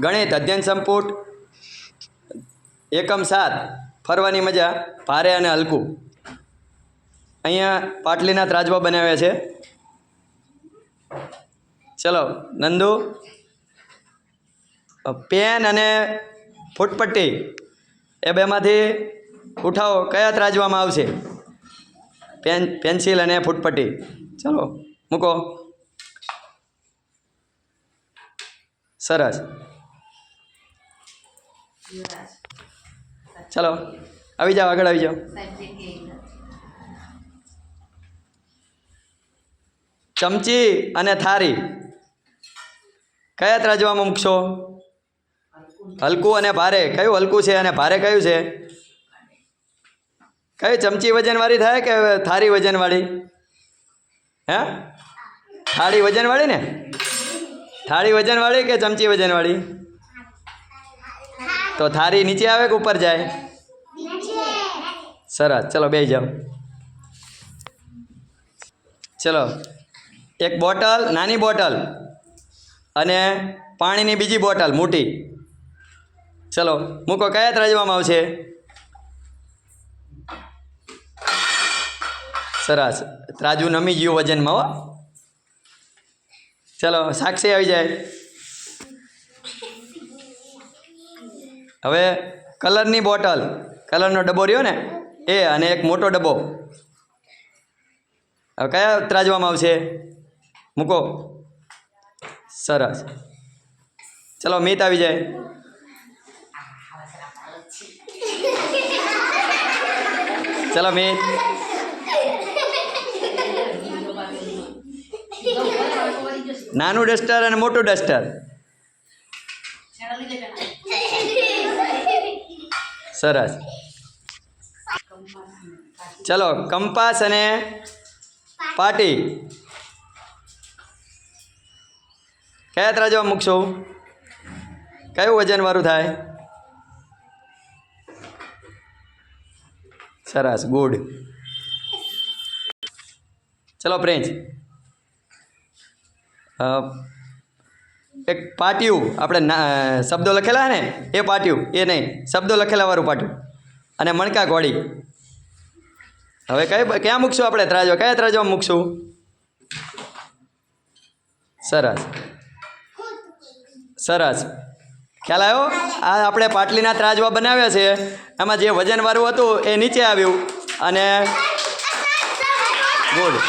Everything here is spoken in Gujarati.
ગણિત અધ્યયન સંપુટ. એકમ સાત. ફરવાની મજા, ભારે અને હલકું. અહીંયા પાટલીના ત્રાજવા બનાવ્યા છે. ચલો, નંદુ. પેન અને ફૂટપટ્ટી. એ બેમાંથી ઉઠાવો, કયા ત્રાજવામાં આવશે? પેન, પેન્સિલ અને ફૂટપટ્ટી. ચલો, મૂકો. સરસ. ચલો, આવી જાઓ, આગળ આવી જાઓ. ચમચી અને થારી. કયા ત્રાજવામાં મૂકશો? હલકું અને ભારે. કયું હલકું છે અને ભારે કયું છે? કઈ ચમચી વજનવાળી થાય કે થારી વજનવાળી? હે? થાળી વજનવાળી ને? થાળી વજનવાળી કે ચમચી વજનવાળી? તો થારી નીચે આવે કે ઉપર જાય? સરસ. ચલો બે જાઓ. ચલો, એક બોટલ, નાની બોટલ અને પાણીની બીજી બોટલ, મોટી. ચલો, મૂકો, કયા ત્રાજવામાં આવશે? સરસ. ત્રાજુ નમી ગયું વજનમાં, હો. ચલો, સાક્ષી આવી જાય. હવે કલરની બોટલ, કલરનો ડબ્બો રહ્યો ને, એ અને એક મોટો ડબ્બો. હવે કયા ત્રાજવામાં આવશે? મૂકો. સરસ. ચલો, મીત આવી જાય. ચલો, મીત. નાનું ડસ્ટર અને મોટું ડસ્ટર. સરસ. ચલો કંપાસ અને પાટી. કયા ત્રાજવા મૂકશો? કયું વજનવાળું થાય? સરસ ગુડ. ચલો પ્રિન્સ. અ, એક પાટિયું આપણે શબ્દો લખેલા ને એ પાટિયું એ નહીં શબ્દો લખેલા વાળું પાટિયું. અને મણકા ઘોડી. હવે કઈ ક્યાં મૂકશું આપણે? ત્રાજવા કયા ત્રાજવા મૂકશું? સરસ. સરસ. ખ્યાલ આવ્યો? આ આપણે પાટલીના ત્રાજવા બનાવ્યા છે. એમાં જે વજનવાળું હતું એ નીચે આવ્યું. અને ગુડ